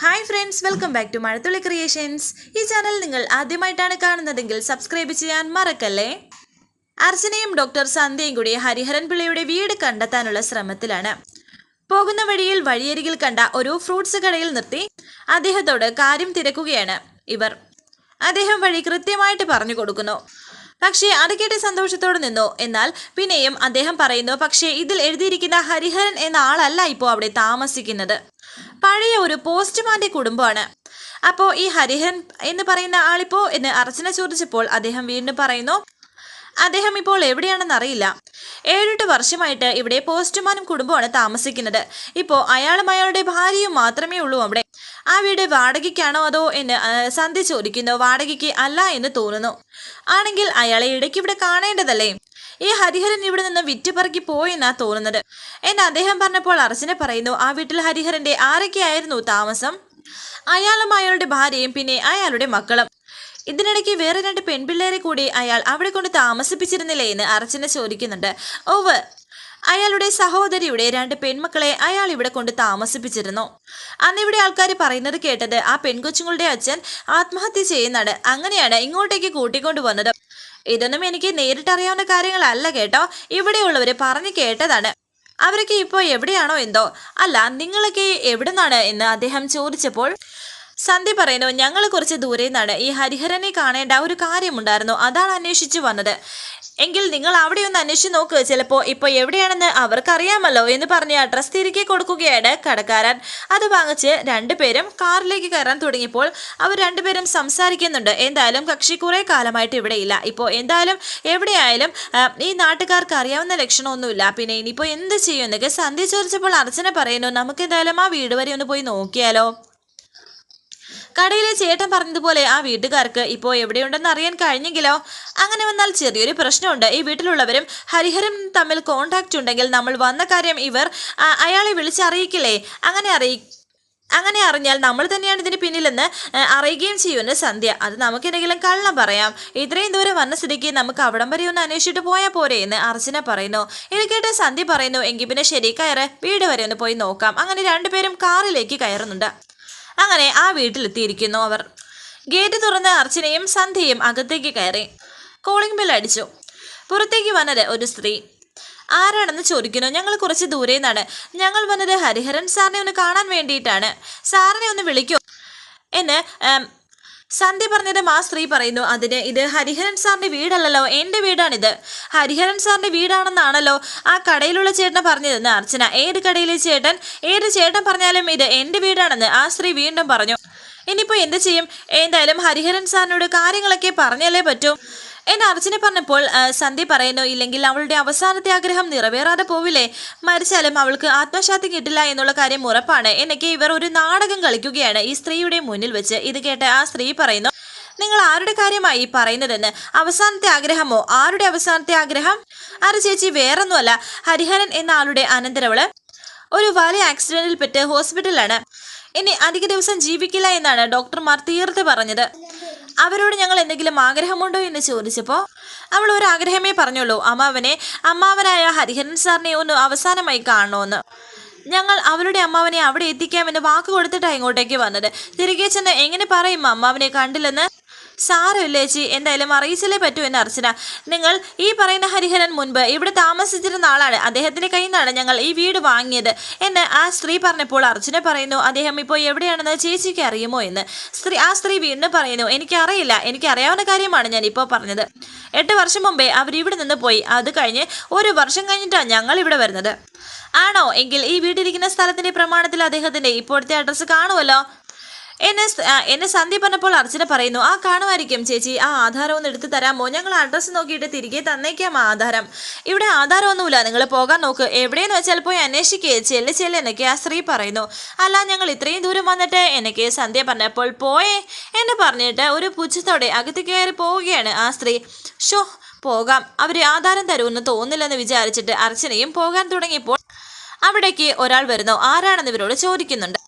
Hi friends welcome back to Mazhathulli creations ഈ channel നിങ്ങൾ ആദ്യമായിട്ടാണ് കാണുന്നതെങ്കിൽ സബ്സ്ക്രൈബ് ചെയ്യാൻ മറക്കല്ലേ? അർച്ചനയും ഡോക്ടർ സന്ധ്യയും കൂടി ഹരിഹരൻ പിള്ളയുടെ വീട് കണ്ടെത്താനുള്ള ശ്രമത്തിലാണ്. പോകുന്ന വഴിയിൽ വഴിയരികിൽ കണ്ട ഒരു ഫ്രൂട്ട്സ് കടയിൽ നിർത്തി അദ്ദേഹത്തോട് കാര്യം തിരക്കുകയാണ് ഇവർ. അദ്ദേഹം വഴി കൃത്യമായിട്ട് പറഞ്ഞു കൊടുക്കുന്നു. പക്ഷേ അത് കേട്ട് സന്തോഷത്തോടെ നിന്നു. എന്നാൽ പിന്നെയും അദ്ദേഹം പറയുന്നു പക്ഷേ ഇതിൽ എഴുതിയിരിക്കുന്ന ഹരിഹരൻ എന്ന ആളല്ല ഇപ്പോൾ അവിടെ താമസിക്കുന്നത്. പഴയ ഒരു പോസ്റ്റ്മാന്റെ കുടുംബമാണ്. അപ്പോ ഈ ഹരിഹരൻ എന്ന് പറയുന്ന ആളിപ്പോ എന്ന് അർച്ചന ചോദിച്ചപ്പോൾ അദ്ദേഹം വീണ്ടും പറയുന്നു അദ്ദേഹം ഇപ്പോൾ എവിടെയാണെന്ന് അറിയില്ല. ഏഴെട്ട് വർഷമായിട്ട് ഇവിടെ പോസ്റ്റ്മാനും കുടുംബമാണ് താമസിക്കുന്നത്. ഇപ്പോൾ അയാളും അയാളുടെ ഭാര്യയും മാത്രമേ ഉള്ളൂ അവിടെ. ആ വീട് വാടകയ്ക്കാണോ അതോ എന്ന് സന്ധ്യ ചോദിക്കുന്നു. വാടകയ്ക്ക് അല്ല എന്ന് തോന്നുന്നു. ആണെങ്കിൽ അയാളെ ഇടയ്ക്ക് ഇവിടെ കാണേണ്ടതല്ലേ? ഈ ഹരിഹരൻ ഇവിടെ നിന്ന് വിറ്റുപറക്കി പോയെന്നാ തോന്നുന്നത്. എന്ന് അദ്ദേഹം പറഞ്ഞപ്പോൾ അർച്ചന പറയുന്നു ആ വീട്ടിൽ ഹരിഹരന്റെ ആരൊക്കെയായിരുന്നു താമസം? അയാളും അയാളുടെ ഭാര്യയും പിന്നെ അയാളുടെ മക്കളും. ഇതിനിടയ്ക്ക് വേറെ രണ്ട് പെൺപിള്ളേരെ കൂടി അയാൾ അവിടെ കൊണ്ട് താമസിപ്പിച്ചിരുന്നില്ലേ എന്ന് അർച്ചന ചോദിക്കുന്നുണ്ട്. ഓവ് അയാളുടെ സഹോദരിയുടെ രണ്ട് പെൺമക്കളെ അയാൾ ഇവിടെ കൊണ്ട് താമസിപ്പിച്ചിരുന്നു. അന്ന് ഇവിടെ ആൾക്കാർ പറയുന്നത് കേട്ടത് ആ പെൺകൊച്ചുങ്ങളുടെ അച്ഛൻ ആത്മഹത്യ ചെയ്യുന്നതാണ്. അങ്ങനെയാണ് ഇങ്ങോട്ടേക്ക് കൂട്ടിക്കൊണ്ടു വന്നത് ഇതൊന്നും എനിക്ക് നേരിട്ടറിയാവുന്ന കാര്യങ്ങളല്ല കേട്ടോ. ഇവിടെയുള്ളവർ പറഞ്ഞു കേട്ടതാണ്. അവരൊക്കെ ഇപ്പോൾ എവിടെയാണോ എന്തോ? അല്ല നിങ്ങളൊക്കെ എവിടുന്നാണ് എന്ന് അദ്ദേഹം ചോദിച്ചപ്പോൾ സന്ധ്യ പറയുന്നു ഞങ്ങൾ കുറച്ച് ദൂരെ നിന്നാണ്. ഈ ഹരിഹരനെ കാണേണ്ട ഒരു കാര്യമുണ്ടായിരുന്നു. അതാണ് അന്വേഷിച്ചു വന്നത്. എങ്കിൽ നിങ്ങൾ അവിടെ ഒന്ന് അന്വേഷിച്ച് നോക്ക്. ചിലപ്പോൾ ഇപ്പോൾ എവിടെയാണെന്ന് അവർക്കറിയാമല്ലോ എന്ന് പറഞ്ഞ് അഡ്രസ് തിരികെ കൊടുക്കുകയാണ് കടക്കാരൻ. അത് വാങ്ങിച്ച് രണ്ടുപേരും കാറിലേക്ക് കയറാൻ തുടങ്ങിയപ്പോൾ അവർ രണ്ടുപേരും സംസാരിക്കുന്നുണ്ട്. എന്തായാലും കക്ഷി കുറേ കാലമായിട്ട് ഇവിടെ ഇല്ല. ഇപ്പോൾ എന്തായാലും എവിടെയായാലും ഈ നാട്ടുകാർക്ക് അറിയാവുന്ന ലക്ഷണമൊന്നുമില്ല. പിന്നെ ഇനിയിപ്പോൾ എന്ത് ചെയ്യും എന്നൊക്കെ സന്ധ്യ ചോദിച്ചപ്പോൾ അർച്ചന പറയുന്നു നമുക്ക് എന്തായാലും ആ വീട് വരെ ഒന്ന് പോയി നോക്കിയാലോ? കടയിലെ ചേട്ടൻ പറഞ്ഞതുപോലെ ആ വീട്ടുകാർക്ക് ഇപ്പോൾ എവിടെയുണ്ടെന്ന് അറിയാൻ കഴിഞ്ഞെങ്കിലോ? അങ്ങനെ വന്നാൽ ചെറിയൊരു പ്രശ്നമുണ്ട്. ഈ വീട്ടിലുള്ളവരും ഹരിഹരം തമ്മിൽ കോണ്ടാക്റ്റ് ഉണ്ടെങ്കിൽ നമ്മൾ വന്ന കാര്യം ഇവർ അയാളെ വിളിച്ചറിയിക്കില്ലേ അങ്ങനെ അറിയി അങ്ങനെ അറിഞ്ഞാൽ നമ്മൾ തന്നെയാണ് ഇതിന് പിന്നിലെന്ന് അറിയുകയും ചെയ്യുമെന്ന് സന്ധ്യ. അത് നമുക്കെന്തെങ്കിലും കള്ളം പറയാം. ഇത്രയും ദൂരം വന്ന സ്ഥിതിക്ക് നമുക്ക് അവിടം വരെ ഒന്ന് അന്വേഷിച്ചിട്ട് പോയാൽ പോരെ എന്ന് അർച്ചന പറയുന്നു. ഇത് കേട്ട് സന്ധ്യ പറയുന്നു എങ്കിൽ പിന്നെ ശരി കയറ്. വീട് വരെ ഒന്ന് പോയി നോക്കാം. അങ്ങനെ രണ്ടുപേരും കാറിലേക്ക് കയറുന്നുണ്ട്. അങ്ങനെ ആ വീട്ടിലെത്തിയിരിക്കുന്നു അവർ. ഗേറ്റ് തുറന്ന് അർച്ചനയും സന്ധ്യയും അകത്തേക്ക് കയറി. കോളിംഗ് ബെൽ അടിച്ചു. പുറത്തേക്ക് വന്നത് ഒരു സ്ത്രീ. ആരാണെന്ന് ചോദിക്കുന്നു. ഞങ്ങൾ കുറച്ച് ദൂരെ നിന്നാണ് ഞങ്ങൾ വന്നത് ഹരിഹരൻ സാറിനെ ഒന്ന് കാണാൻ വേണ്ടിയിട്ടാണ്. സാറിനെ ഒന്ന് വിളിക്കൂ. എന്ന് സന്ധ്യ പറഞ്ഞതും ആ സ്ത്രീ പറയുന്നു അതിന് ഇത് ഹരിഹരൻ സാറിന്റെ വീടല്ലല്ലോ എന്റെ വീടാണിത്. ഹരിഹരൻ സാറിന്റെ വീടാണെന്നാണല്ലോ ആ കടയിലുള്ള ചേട്ടൻ പറഞ്ഞതെന്ന് അർച്ചന. ഏത് കടയിലെ ചേട്ടൻ? ഏത് ചേട്ടൻ പറഞ്ഞാലും ഇത് എന്റെ വീടാണെന്ന് ആ സ്ത്രീ വീണ്ടും പറഞ്ഞു. ഇനിയിപ്പോൾ എന്ത് ചെയ്യും? എന്തായാലും ഹരിഹരൻ സാറിനോട് കാര്യങ്ങളൊക്കെ പറഞ്ഞല്ലേ പറ്റൂ. എന്ന് അർജുനെ പറഞ്ഞപ്പോൾ സന്ധ്യ പറയുന്നു ഇല്ലെങ്കിൽ അവളുടെ അവസാനത്തെ ആഗ്രഹം നിറവേറാതെ പോവില്ലേ? മരിച്ചാലും അവൾക്ക് ആത്മശാന്തി കിട്ടില്ല എന്നുള്ള കാര്യം ഉറപ്പാണ്. എന്നൊക്കെ ഇവർ ഒരു നാടകം കളിക്കുകയാണ്. ഈ സ്ത്രീയുടെ മുന്നിൽ വെച്ച് ഇത് കേട്ട് ആ സ്ത്രീ പറയുന്നു നിങ്ങൾ ആരുടെ കാര്യമായി പറയുന്നതെന്ന്? അവസാനത്തെ ആഗ്രഹമോ? ആരുടെ അവസാനത്തെ ആഗ്രഹം? അര ചേച്ചി വേറൊന്നുമല്ല. ഹരിഹരൻ എന്ന ആളുടെ അനന്തരവൾ ഒരു വലിയ ആക്സിഡന്റിൽ പെട്ട് ഹോസ്പിറ്റലിലാണ്. ഇനി അധിക ദിവസം ജീവിക്കില്ല എന്നാണ് ഡോക്ടർമാർ തീർത്ത് പറഞ്ഞത്. അവരോട് ഞങ്ങൾ എന്തെങ്കിലും ആഗ്രഹമുണ്ടോ എന്ന് ചോദിച്ചപ്പോൾ അവൾ ഒരു ആഗ്രഹമേ പറഞ്ഞുള്ളൂ. അമ്മാവനെ അമ്മാവനായ ഹരിഹരൻ സാറിനെ ഒന്ന് അവസാനമായി കാണണമെന്ന് ഞങ്ങൾ അവരുടെ അമ്മാവനെ അവിടെ എത്തിക്കാമെന്ന് വാക്ക് കൊടുത്തിട്ടാണ് ഇങ്ങോട്ടേക്ക് വന്നത്. തിരികെ ചെന്ന് എങ്ങനെ പറയും അമ്മാവനെ കണ്ടില്ലെന്ന്? സാരമില്ല ചേച്ചി? എന്തായാലും അറിയിച്ചല്ലേ പറ്റൂ എന്ന് അർച്ചന. നിങ്ങൾ ഈ പറയുന്ന ഹരിഹരൻ മുൻപ് ഇവിടെ താമസിച്ചിരുന്ന ആളാണ്. അദ്ദേഹത്തിന്റെ കയ്യിൽ നിന്നാണ് ഞങ്ങൾ ഈ വീട് വാങ്ങിയത് എന്ന് ആ സ്ത്രീ പറഞ്ഞപ്പോൾ അർച്ചന പറയുന്നു അദ്ദേഹം ഇപ്പോൾ എവിടെയാണെന്ന് ചേച്ചിക്ക് അറിയുമോ എന്ന്? സ്ത്രീ ആ സ്ത്രീ വീണ്ടും പറയുന്നു എനിക്കറിയില്ല. എനിക്ക് അറിയാവുന്ന കാര്യമാണ് ഞാൻ ഇപ്പോൾ പറഞ്ഞത്. എട്ട് വർഷം മുമ്പേ അവർ ഇവിടെ നിന്ന് പോയി. അത് കഴിഞ്ഞ് ഒരു വർഷം കഴിഞ്ഞിട്ടാണ് ഞങ്ങൾ ഇവിടെ വരുന്നത്. ആണോ? എങ്കിൽ ഈ വീട്ടിലിരിക്കുന്ന സ്ഥലത്തിന്റെ പ്രമാണത്തിൽ അദ്ദേഹത്തിന്റെ ഇപ്പോഴത്തെ അഡ്രസ്സ് കാണുമല്ലോ. എന്നെ എന്നെ സന്ധ്യ പറഞ്ഞപ്പോൾ അർച്ചന പറയുന്നു ആ കാണുമായിരിക്കും ചേച്ചി. ആ ആധാരം ഒന്ന് എടുത്തു തരാമോ? ഞങ്ങൾ അഡ്രസ്സ് നോക്കിയിട്ട് തിരികെ തന്നേക്കാം ആധാരം. ഇവിടെ ആധാരമൊന്നുമില്ല. നിങ്ങൾ പോകാൻ നോക്ക്. എവിടെയെന്ന് വെച്ചാൽ പോയി അന്വേഷിക്കേ. ചെല്ല് ചെല്ല് എന്നൊക്കെ ആ സ്ത്രീ പറയുന്നു. അല്ല ഞങ്ങൾ ഇത്രയും ദൂരം വന്നിട്ട് എനിക്ക് സന്ധ്യ പറഞ്ഞപ്പോൾ പോയേ എന്ന് പറഞ്ഞിട്ട് ഒരു പുച്ഛത്തോടെ അകത്ത് കയറി പോവുകയാണ് ആ സ്ത്രീ. ഷോ പോകാം. അവർ ആധാരം തരുമെന്ന് തോന്നില്ലെന്ന് വിചാരിച്ചിട്ട് അർച്ചനയും പോകാൻ തുടങ്ങിയപ്പോൾ അവിടേക്ക് ഒരാൾ വരുന്നു. ആരാണെന്ന് ഇവരോട് ചോദിക്കുന്നുണ്ട്.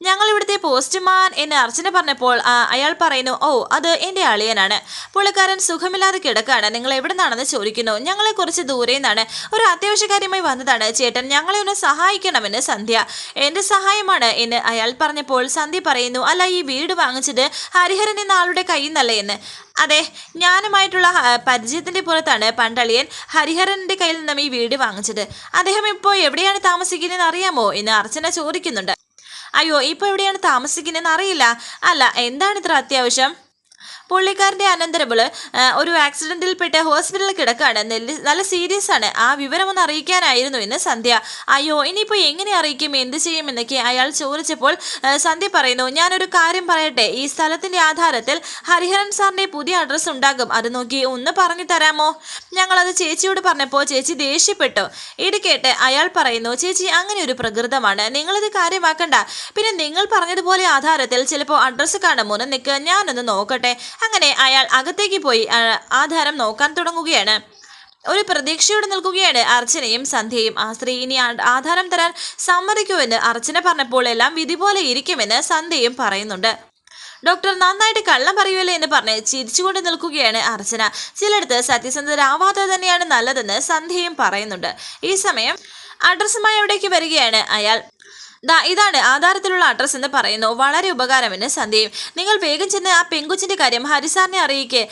ഞങ്ങൾ ഇവിടുത്തെ പോസ്റ്റ്മാൻ എന്ന് അർച്ചന പറഞ്ഞപ്പോൾ അയാൾ പറയുന്നു ഓ അത് എന്റെ അളിയനാണ്. പുള്ളിക്കാരൻ സുഖമില്ലാതെ കിടക്കാണ്. നിങ്ങൾ എവിടെ നിന്നാണെന്ന് ചോദിക്കുന്നു. ഞങ്ങളെ കുറച്ച് ദൂരെ നിന്നാണ്. ഒരു അത്യാവശ്യകാര്യമായി വന്നതാണ്. ചേട്ടൻ ഞങ്ങളെ ഒന്ന് സഹായിക്കണമെന്ന് സന്ധ്യ. എന്റെ സഹായമാണ് എന്ന് അയാൾ പറഞ്ഞപ്പോൾ സന്ധ്യ പറയുന്നു അല്ല ഈ വീട് വാങ്ങിച്ചത് ഹരിഹരൻ എന്ന ആളുടെ കയ്യിൽ നിന്നല്ലേ എന്ന്. അതെ ഞാനുമായിട്ടുള്ള പരിചയത്തിന്റെ പുറത്താണ് പണ്ടളിയൻ ഹരിഹരന്റെ കയ്യിൽ നിന്നും ഈ വീട് വാങ്ങിച്ചത്. അദ്ദേഹം ഇപ്പോൾ എവിടെയാണ് താമസിക്കുന്നതെന്ന് അറിയാമോ? എന്ന് അർച്ചന ചോദിക്കുന്നുണ്ട്. അയ്യോ ഇപ്പോൾ എവിടെയാണ് താമസിക്കുന്നതെന്ന് അറിയില്ല. അല്ല എന്താണ് ഇത്ര അത്യാവശ്യം? പുള്ളിക്കാരന്റെ അനന്തരവൾ ഒരു ആക്സിഡന്റിൽപ്പെട്ട് ഹോസ്പിറ്റലിൽ കിടക്കുകയാണ് നെല്ല് സീരിയസ് ആണ്. ആ വിവരമൊന്ന് അറിയിക്കാനായിരുന്നു എന്ന് സന്ധ്യ. അയ്യോ ഇനിയിപ്പോൾ എങ്ങനെ അറിയിക്കും? എന്ത് ചെയ്യും എന്നൊക്കെ അയാൾ ചോദിച്ചപ്പോൾ സന്ധ്യ പറയുന്നു ഞാനൊരു കാര്യം പറയട്ടെ. ഈ സ്ഥലത്തിന്റെ ആധാരത്തിൽ ഹരിഹരൻ സാറിന്റെ പുതിയ അഡ്രസ്സ് ഉണ്ടാകും. അത് നോക്കി ഒന്ന് പറഞ്ഞു തരാമോ? ഞങ്ങളത് ചേച്ചിയോട് പറഞ്ഞപ്പോൾ ചേച്ചി ദേഷ്യപ്പെട്ടു. ഇത് കേട്ട് അയാൾ പറയുന്നു ചേച്ചി അങ്ങനെ ഒരു പ്രകൃതമാണ്. നിങ്ങളിത് കാര്യമാക്കണ്ട. പിന്നെ നിങ്ങൾ പറഞ്ഞതുപോലെ ആധാരത്തിൽ ചിലപ്പോൾ അഡ്രസ്സ് കാണുമോ എന്ന് നിൽക്ക് ഞാനൊന്ന് നോക്കട്ടെ. അങ്ങനെ അയാൾ അകത്തേക്ക് പോയി ആധാരം നോക്കാൻ തുടങ്ങുകയാണ്. ഒരു പ്രതീക്ഷയോടെ നിൽക്കുകയാണ് അർച്ചനയും സന്ധ്യയും. ആ സ്ത്രീ ഇനി ആധാരം തരാൻ സമ്മതിക്കുമെന്ന് അർച്ചന പറഞ്ഞപ്പോൾ എല്ലാം വിധി പോലെ ഇരിക്കുമെന്ന് സന്ധ്യയും പറയുന്നുണ്ട്. ഡോക്ടർ നന്നായിട്ട് കള്ളം പറയുമല്ലേ എന്ന് പറഞ്ഞ് ചിരിച്ചുകൊണ്ട് നിൽക്കുകയാണ് അർച്ചന. ചിലയിടത്ത് സത്യസന്ധരാവാതെ തന്നെയാണ് നല്ലതെന്ന് സന്ധ്യയും പറയുന്നുണ്ട്. ഈ സമയം അഡ്രസ്സുമായി എവിടേക്ക് വരികയാണ് അയാൾ. ദാ ഇതാണ് ആധാരത്തിലുള്ള അഡ്രസ്സ് എന്ന് പറയുന്നു. വളരെ ഉപകാരമെന്ന് സന്ധ്യയും. നിങ്ങൾ വേഗം ചെന്ന് ആ പെങ്കുച്ചിന്റെ കാര്യം ഹരിസാറിനെ അറിയിക്കേ.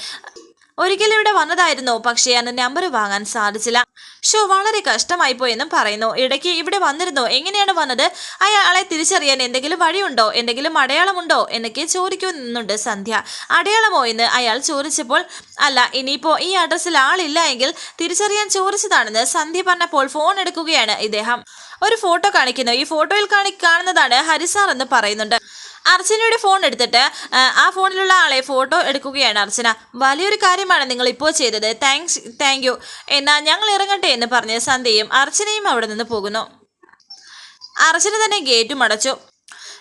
ഒരിക്കലും ഇവിടെ വന്നതായിരുന്നു. പക്ഷേ അന്ന് നമ്പർ വാങ്ങാൻ സാധിച്ചില്ല. ഷോ വളരെ കഷ്ടമായി പോയെന്നും പറയുന്നു. ഇടയ്ക്ക് ഇവിടെ വന്നിരുന്നു. എങ്ങനെയാണ് വന്നത്? അയാളെ തിരിച്ചറിയാൻ എന്തെങ്കിലും വഴിയുണ്ടോ? എന്തെങ്കിലും അടയാളമുണ്ടോ? എന്നൊക്കെ ചോദിക്കുന്നുണ്ട് സന്ധ്യ. അടയാളമോ എന്ന് അയാൾ ചോദിച്ചപ്പോൾ അല്ല ഇനിയിപ്പോൾ ഈ അഡ്രസ്സിൽ ആളില്ല എങ്കിൽ തിരിച്ചറിയാൻ ചോദിച്ചതാണെന്ന് സന്ധ്യ പറഞ്ഞപ്പോൾ ഫോൺ എടുക്കുകയാണ് ഇദ്ദേഹം. ഒരു ഫോട്ടോ കാണിക്കുന്നു. ഈ ഫോട്ടോയിൽ കാണി കാണുന്നതാണ് ഹരിസാർ എന്ന് പറയുന്നുണ്ട്. അർച്ചനയുടെ ഫോൺ എടുത്തിട്ട് ആ, ഫോണിലുള്ള ആളെ ഫോട്ടോ എടുക്കുകയാണ് അർച്ചന. വലിയൊരു കാര്യമാണ് നിങ്ങൾ ഇപ്പോൾ ചെയ്തത്. താങ്ക്സ് താങ്ക് യു എന്നാൽ ഞങ്ങൾ ഇറങ്ങട്ടെ എന്ന് പറഞ്ഞ് സന്ധ്യയും അർച്ചനയും അവിടെ നിന്ന് പോകുന്നു. അർച്ചന തന്നെ ഗേറ്റും അടച്ചു.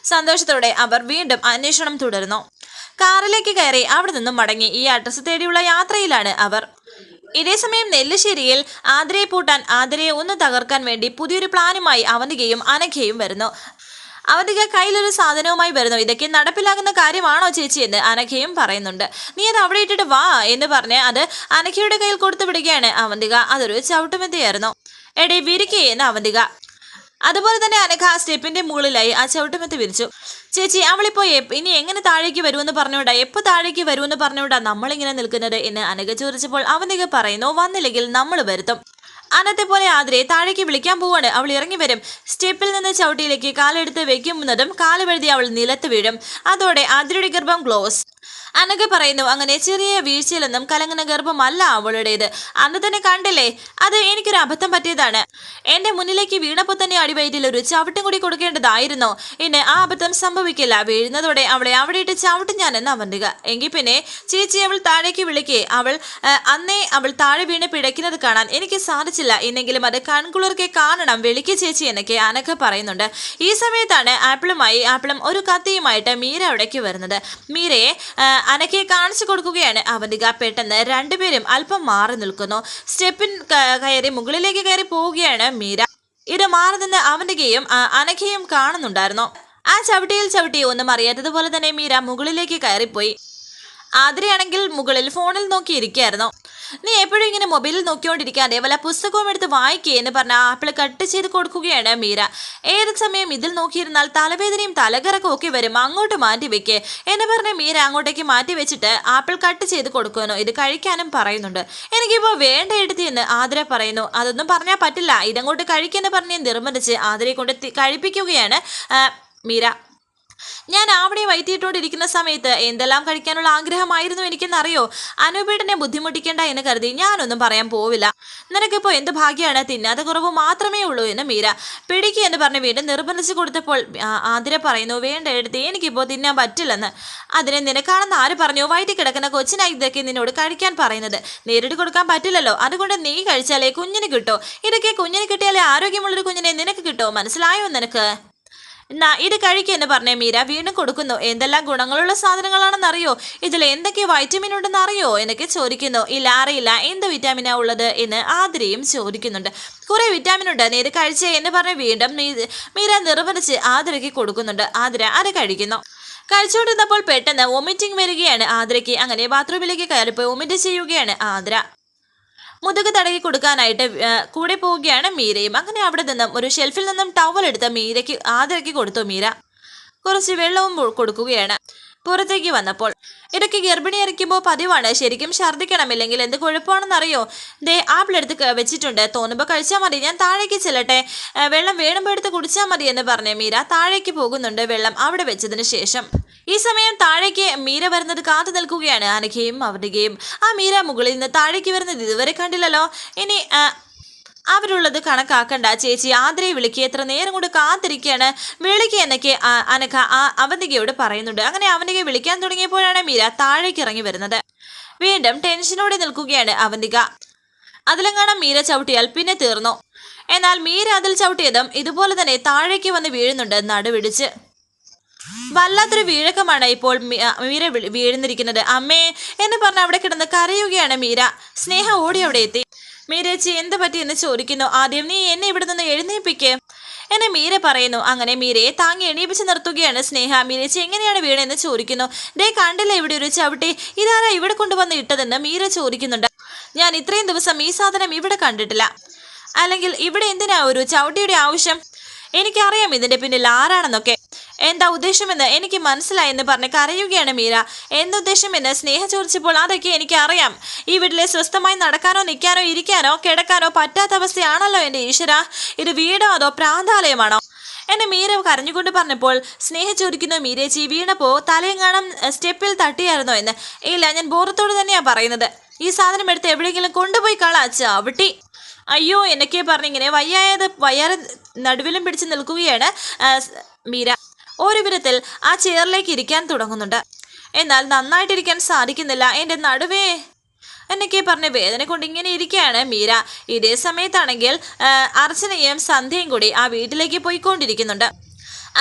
സന്തോഷത്തോടെ അവർ വീണ്ടും അന്വേഷണം തുടരുന്നു. കാറിലേക്ക് കയറി അവിടെ നിന്നും മടങ്ങി. ഈ അഡ്രസ്സ് തേടിയുള്ള യാത്രയിലാണ് അവർ. ഇതേസമയം നെല്ലിശ്ശേരിയിൽ ആതിരയെ പൂട്ടാൻ ആതിരയെ ഒന്ന് തകർക്കാൻ വേണ്ടി പുതിയൊരു പ്ലാനുമായി അവന്തികയും അനഘയും വരുന്നു. അവന്തിക കയ്യിലൊരു സാധനവുമായി വരുന്നു. ഇതൊക്കെ നടപ്പിലാകുന്ന കാര്യമാണോ ചേച്ചി എന്ന് അനഘയും പറയുന്നുണ്ട്. നീ അത് അവിടെ ഇട്ടിട്ട് വാ എന്ന് പറഞ്ഞ് അത് അനഘയുടെ കയ്യിൽ കൊടുത്തു വിടുകയാണ് അവന്തിക. അതൊരു ചവിട്ടുമെത്തിയായിരുന്നു. എടേ വിരിക്കേ എന്ന് അവന്തിക. അതുപോലെ തന്നെ അനഘ ആ സ്റ്റെപ്പിന്റെ മുകളിലായി ആ ചവിട്ടുമെത്ത് വിരിച്ചു. ചേച്ചി അവളിപ്പോ ഇനി എങ്ങനെ താഴേക്ക് വരുമെന്ന് പറഞ്ഞുകൊണ്ടാ എപ്പോ താഴേക്ക് വരുമെന്ന് പറഞ്ഞുകൊണ്ടാ നമ്മളിങ്ങനെ നിൽക്കുന്നത് എന്ന് അനഘ ചോദിച്ചപ്പോൾ അവനിക പറയുന്നു വന്നില്ലെങ്കിൽ നമ്മൾ വരുത്തും. അന്നത്തെ പോലെ ആതിരെ താഴേക്ക് വിളിക്കാൻ പോവാണ്. അവൾ ഇറങ്ങി വരും. സ്റ്റെപ്പിൽ നിന്ന് ചവിട്ടിയിലേക്ക് കാലെടുത്ത് വെക്കുന്നതും കാൽ വഴുതി അവൾ നിലത്ത് വീഴും. അതോടെ ആതിരയുടെ ഗർഭം ക്ലോസ്. അനഘ പറയുന്നു അങ്ങനെ ചെറിയ വീഴ്ചയിലൊന്നും കലങ്ങുന്ന ഗർഭമല്ല അവളുടേത്. അന്ന് തന്നെ കണ്ടില്ലേ? അത് എനിക്കൊരു അബദ്ധം പറ്റിയതാണ്. എന്റെ മുന്നിലേക്ക് വീണപ്പോൾ തന്നെ അടിവയറ്റിൽ ഒരു ചവിട്ടും കൂടി കൊടുക്കേണ്ടതായിരുന്നു. ഇന്ന് ആ അബദ്ധം സംഭവിക്കില്ല. വീഴുന്നതോടെ അവളെ അവിടെ ഇട്ട് ചവിട്ടും ഞാൻ എന്ന് അവന്തിക എങ്കിൽ പിന്നെ ചേച്ചി അവൾ താഴേക്ക് വിളിക്കേ. അവൾ അന്നേ അവൾ താഴെ വീണ് പിടയ്ക്കുന്നത് കാണാൻ എനിക്ക് സാധിച്ചില്ല എന്നെങ്കിലും അത് കൺകുളിർക്കെ കാണണം വെളിക്ക് ചേച്ചി എന്നൊക്കെ അനഘ പറയുന്നുണ്ട്. ഈ സമയത്താണ് ആപ്പിളുമായി ആപ്പിളും ഒരു കത്തിയുമായിട്ട് മീര അവിടേക്ക് വരുന്നത്. മീരയെ അനഘയെ കാണിച്ചു കൊടുക്കുകയാണ് അവന്തിക. പെട്ടെന്ന് രണ്ടുപേരും അല്പം മാറി നിൽക്കുന്നു. സ്റ്റെപ്പിൻ കയറി മുകളിലേക്ക് കയറി പോവുകയാണ് മീര. ഇത് മാറി നിന്ന് അവന്തികയും അനഘയും കാണുന്നുണ്ടായിരുന്നു. ആ ചവിട്ടിയിൽ ചവിട്ടി ഒന്നും അറിയാത്തതുപോലെ തന്നെ മീര മുകളിലേക്ക് കയറിപ്പോയി. ആതിരയാണെങ്കിൽ മുകളിൽ ഫോണിൽ നോക്കിയിരിക്കുകയായിരുന്നു നീ എപ്പോഴും ഇങ്ങനെ മൊബൈലിൽ നോക്കിക്കൊണ്ടിരിക്കാതെ വല്ല പുസ്തകവും എടുത്ത് വായിക്കുക എന്ന് പറഞ്ഞ ആപ്പിൾ കട്ട് ചെയ്ത് കൊടുക്കുകയാണ് മീര. ഏത് സമയം ഇതിൽ നോക്കിയിരുന്നാൽ തലവേദനയും തലകറക്കും ഒക്കെ വരും. അങ്ങോട്ട് മാറ്റി വെക്കേ എന്ന് പറഞ്ഞ മീര അങ്ങോട്ടേക്ക് മാറ്റി വെച്ചിട്ട് ആപ്പിൾ കട്ട് ചെയ്ത് കൊടുക്കുന്നു. ഇത് കഴിക്കാനും പറയുന്നുണ്ട്. എനിക്കിപ്പോൾ വേണ്ട എടുത്തി എന്ന് ആതിര പറയുന്നു. അതൊന്നും പറഞ്ഞാൽ പറ്റില്ല. ഇതങ്ങോട്ട് കഴിക്കെന്ന് പറഞ്ഞ് നിർബന്ധിച്ച് ആതിരയെ കൊണ്ട് കഴിപ്പിക്കുകയാണ് മീര. ഞാൻ അവിടെ ഇരിക്കുന്ന സമയത്ത് എന്തെല്ലാം കഴിക്കാനുള്ള ആഗ്രഹമായിരുന്നു എനിക്കെന്നറിയോ? അനൂപേട്ടനെ ബുദ്ധിമുട്ടിക്കേണ്ട എന്ന് കരുതി ഞാനൊന്നും പറയാൻ പോവില്ല. നിനക്കിപ്പോൾ എന്ത് ഭാഗ്യമാണ് തിന്നാത്ത കുറവ് മാത്രമേ ഉള്ളൂ എന്ന് മീര പിടിക്കുക എന്ന് പറഞ്ഞ് വീണ്ടും നിർബന്ധിച്ചു കൊടുത്തപ്പോൾ ആതിര പറയുന്നു വേണ്ട എടുത്ത് എനിക്കിപ്പോൾ തിന്നാൻ പറ്റില്ലെന്ന്. അതിനെ നിനക്കാണെന്ന് ആര് പറഞ്ഞു? വയറ്റിൽ കിടക്കുന്ന കൊച്ചിനായി ഇതൊക്കെ നിന്നോട് കഴിക്കാൻ പറയുന്നത്. നേരിട്ട് കൊടുക്കാൻ പറ്റില്ലല്ലോ. അതുകൊണ്ട് നീ കഴിച്ചാലേ കുഞ്ഞിന് കിട്ടോ? ഇതൊക്കെ കുഞ്ഞിന് കിട്ടിയാലേ ആരോഗ്യമുള്ളൊരു കുഞ്ഞിനെ നിനക്ക് കിട്ടോ? മനസ്സിലായോ നിനക്ക്? എന്നാ ഇത് കഴിക്കുമെന്ന് പറഞ്ഞ മീര വീണ്ടും കൊടുക്കുന്നു. എന്തെല്ലാം ഗുണങ്ങളുള്ള സാധനങ്ങളാണെന്ന് അറിയോ ഇതിൽ എന്തൊക്കെ വൈറ്റമിൻ ഉണ്ടെന്ന് അറിയോ എന്നൊക്കെ ചോദിക്കുന്നു. ഇല്ല അറിയില്ല. എന്ത് വിറ്റാമിനാ ഉള്ളത് എന്ന് ആതിരയും ചോദിക്കുന്നുണ്ട്. കുറെ വിറ്റാമിൻ ഉണ്ട്. നേരെ കഴിച്ചേ എന്ന് പറഞ്ഞ് വീണ്ടും മീര നിർവഹിച്ച് ആതിരയ്ക്ക് കൊടുക്കുന്നുണ്ട്. ആതിര അത് കഴിക്കുന്നു. കഴിച്ചുകൊണ്ടിരുന്നപ്പോൾ പെട്ടെന്ന് വൊമിറ്റിംഗ് വരികയാണ്. ആതിരയ്ക്ക് അങ്ങനെ ബാത്റൂമിലേക്ക് കയറിപ്പോയി. വൊമിറ്റ് ചെയ്യുകയാണ് ആതിര. മുതുക് തടകി കൊടുക്കാനായിട്ട് കൂടെ പോവുകയാണ് മീരയും. അങ്ങനെ അവിടെ നിന്നും ഒരു ഷെൽഫിൽ നിന്നും ടവൽ എടുത്ത് മീരയ്ക്ക് ആദരയ്ക്ക് കൊടുത്തു മീര. കുറച്ച് വെള്ളവും കൊടുക്കുകയാണ്. പുറത്തേക്ക് വന്നപ്പോൾ ഇടയ്ക്ക് ഗർഭിണി ഇറക്കുമ്പോൾ പതിവാണ്. ശരിക്കും ഛർദ്ദിക്കണമില്ലെങ്കിൽ എന്ത് കുഴപ്പമാണെന്നറിയോ ദേ ആപ്പിൾ എടുത്ത് വെച്ചിട്ടുണ്ട്. തോന്നുമ്പോൾ കഴിച്ചാൽ മതി. ഞാൻ താഴേക്ക് ചെല്ലട്ടെ. വെള്ളം വേണമ്പോൾ എടുത്ത് കുടിച്ചാൽ മതി എന്ന് പറഞ്ഞ മീര താഴേക്ക് പോകുന്നുണ്ട് വെള്ളം അവിടെ വെച്ചതിന് ശേഷം. ഈ സമയം താഴേക്ക് മീര വരുന്നത് കാത്തു നിൽക്കുകയാണ്. അനഘയും അവരുടെയും ആ മീര മുകളിൽ നിന്ന് താഴേക്ക് വരുന്നത് ഇതുവരെ കണ്ടില്ലല്ലോ. ഇനി അവരുള്ളത് കണക്കാക്കണ്ട. ചേച്ചി ആതിരയെ വിളിക്കുക എത്ര നേരം കൊണ്ട് കാത്തിരിക്കുകയാണ് വിളിക്കുക എന്നൊക്കെ അനക്ക ആ അവന്തികയോട് പറയുന്നുണ്ട്. അങ്ങനെ അവന്തിക വിളിക്കാൻ തുടങ്ങിയപ്പോഴാണ് മീര താഴേക്ക് ഇറങ്ങി വരുന്നത്. വീണ്ടും ടെൻഷനോടെ നിൽക്കുകയാണ് അവന്തിക. അതിലെങ്ങാണം മീര ചവിട്ടിയാൽ പിന്നെ തീർന്നു. എന്നാൽ മീര അതിൽ ചവിട്ടിയതും ഇതുപോലെ തന്നെ താഴേക്ക് വന്ന് വീഴുന്നുണ്ട് നടുവിടിച്ച്. വല്ലാത്തൊരു വീഴക്കമാണ് ഇപ്പോൾ മീര വീഴുന്നിരിക്കുന്നത്. അമ്മേ എന്ന് പറഞ്ഞ് അവിടെ കിടന്ന് കരയുകയാണ് മീര. സ്നേഹ ഓടി അവിടെ എത്തി. മീരേച്ചി എന്ത് പറ്റി? എന്ന് ചോദിക്കുന്നു. ആദ്യം നീ എന്നെ ഇവിടെ നിന്ന് എഴുന്നേപ്പിക്ക് എന്നെ മീര പറയുന്നു. അങ്ങനെ മീരയെ താങ്ങി എണീപ്പിച്ച് നിർത്തുകയാണ് സ്നേഹ. മീരേച്ചി എങ്ങനെയാണ് വീണെന്ന്? ചോദിക്കുന്നു. ഡേ കണ്ടില്ല ഇവിടെ ഒരു ചവിട്ടി? ഇതാരാ ഇവിടെ കൊണ്ടുവന്ന് ഇട്ടതെന്ന്? മീര ചോദിക്കുന്നുണ്ട്. ഞാൻ ഇത്രയും ദിവസം ഈ സാധനം ഇവിടെ കണ്ടിട്ടില്ല. അല്ലെങ്കിൽ ഇവിടെ എന്തിനാ ഒരു ചവിട്ടിയുടെ ആവശ്യം? എനിക്കറിയാം ഇതിന്റെ പിന്നിൽ ആരാണെന്നൊക്കെ. എന്താ ഉദ്ദേശമെന്ന് എനിക്ക് മനസ്സിലായെന്ന് പറഞ്ഞ് കരയുകയാണ് മീര. എന്തുദ്ദേശമെന്ന് സ്നേഹ ചോദിച്ചപ്പോൾ അതൊക്കെ എനിക്കറിയാം. ഈ വീട്ടിലെ സ്വസ്ഥമായി നടക്കാനോ നിൽക്കാനോ ഇരിക്കാനോ കിടക്കാനോ പറ്റാത്ത അവസ്ഥയാണല്ലോ എന്റെ ഈശ്വര. ഇത് വീടോ അതോ പ്രാന്താലയമാണോ? എന്നെ മീര കരഞ്ഞുകൊണ്ട് പറഞ്ഞപ്പോൾ സ്നേഹ ചോദിക്കുന്നു മീരേച്ചി വീണപ്പോ തലയെങ്ങാണം സ്റ്റെപ്പിൽ തട്ടിയായിരുന്നോ എന്ന്? ഇല്ല ഞാൻ ബോധത്തോട് തന്നെയാണ് പറയുന്നത്. ഈ സാധനം എടുത്ത് എവിടെയെങ്കിലും കൊണ്ടുപോയി കള ചവിട്ടി. അയ്യോ എന്നൊക്കെ പറഞ്ഞിങ്ങനെ വയ്യായത് വയ്യാതെ നടുവിലും പിടിച്ച് നിൽക്കുകയാണ് മീര. ഒരു വിധത്തിൽ ആ ചെയറിലേക്ക് ഇരിക്കാൻ തുടങ്ങുന്നുണ്ട്. എന്നാൽ നന്നായിട്ടിരിക്കാൻ സാധിക്കുന്നില്ല. എന്റെ നടുവേ എന്നൊക്കെ പറഞ്ഞ് വേദന കൊണ്ട് ഇങ്ങനെ ഇരിക്കുകയാണ് മീര. ഇതേ സമയത്താണെങ്കിൽ അർച്ചനയും സന്ധ്യയും കൂടി ആ വീട്ടിലേക്ക് പോയിക്കൊണ്ടിരിക്കുന്നുണ്ട്.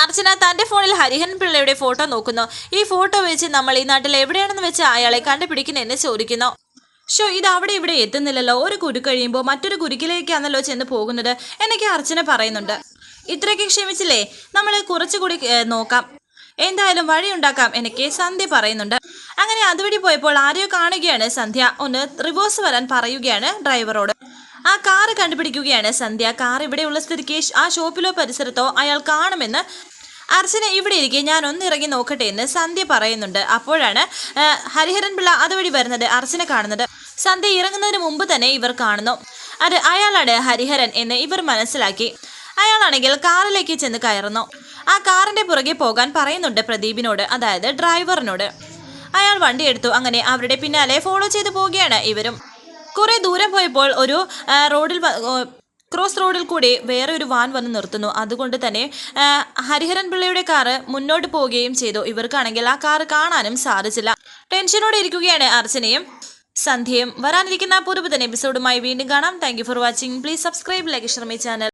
അർച്ചന തന്റെ ഫോണിൽ ഹരിഹൻ പിള്ളയുടെ ഫോട്ടോ നോക്കുന്നു. ഈ ഫോട്ടോ വെച്ച് നമ്മൾ ഈ നാട്ടിൽ എവിടെയാണെന്ന് വെച്ച് അയാളെ കണ്ടുപിടിക്കുന്നതെന്ന് ചോദിക്കുന്നു. ഷോ ഇത് അവിടെ ഇവിടെ എത്തുന്നില്ലല്ലോ. ഒരു കുരു കഴിയുമ്പോൾ മറ്റൊരു കുരുക്കിലേക്കാണല്ലോ ചെന്ന് പോകുന്നത് എന്നൊക്കെ അർച്ചന പറയുന്നുണ്ട്. ഇത്രയൊക്കെ ക്ഷമിച്ചില്ലേ? നമ്മൾ കുറച്ചുകൂടി നോക്കാം. എന്തായാലും വഴിയുണ്ടാക്കാം എനിക്ക് സന്ധ്യ പറയുന്നുണ്ട്. അങ്ങനെ അതുവഴി പോയപ്പോൾ ആരെയോ കാണുകയാണ് സന്ധ്യ. ഒന്ന് റിവേഴ്സ് വരാൻ പറയുകയാണ് ഡ്രൈവറോട് ആ കാറ് കണ്ടുപിടിക്കുകയാണ് സന്ധ്യ. കാർ ഇവിടെയുള്ള സ്ഥിതിക്ക് ആ ഷോപ്പിലോ പരിസരത്തോ അയാൾ കാണുമെന്ന് അർച്ചന ഇവിടെ ഇരിക്കെ ഞാൻ ഒന്ന് ഇറങ്ങി നോക്കട്ടെ എന്ന് സന്ധ്യ പറയുന്നുണ്ട്. അപ്പോഴാണ് ഹരിഹരൻ പിള്ള അതുവഴി വരുന്നത് അർച്ചന കാണുന്നത്. സന്ധ്യ ഇറങ്ങുന്നതിന് മുമ്പ് തന്നെ ഇവർ കാണുന്നു. അത് അയാളാണ് ഹരിഹരൻ എന്ന് ഇവർ മനസ്സിലാക്കി. അയാളാണെങ്കിൽ കാറിലേക്ക് ചെന്ന് കയറുന്നു. ആ കാറിന്റെ പുറകെ പോകാൻ പറയുന്നുണ്ട് പ്രദീപിനോട് അതായത് ഡ്രൈവറിനോട്. അയാൾ വണ്ടി എടുത്തു അങ്ങനെ അവരുടെ പിന്നാലെ ഫോളോ ചെയ്തു പോവുകയാണ് ഇവരും. കുറെ ദൂരം പോയപ്പോൾ ഒരു റോഡിൽ ക്രോസ് റോഡിൽ കൂടി വേറെ ഒരു വാൻ വന്ന് നിർത്തുന്നു. അതുകൊണ്ട് തന്നെ ഹരിഹരൻ പിള്ളയുടെ കാറ് മുന്നോട്ട് പോവുകയും ചെയ്തു. ഇവർക്കാണെങ്കിൽ ആ കാറ് കാണാനും സാധിച്ചില്ല. ടെൻഷനോടെ ഇരിക്കുകയാണ് അർച്ചനയും. സന്ധ്യയും വരാനിരിക്കുന്ന പുതുപുതൻ എപ്പിസോഡുമായി വീണ്ടും കാണാം. Thank for watching please subscribe like Sharmi channel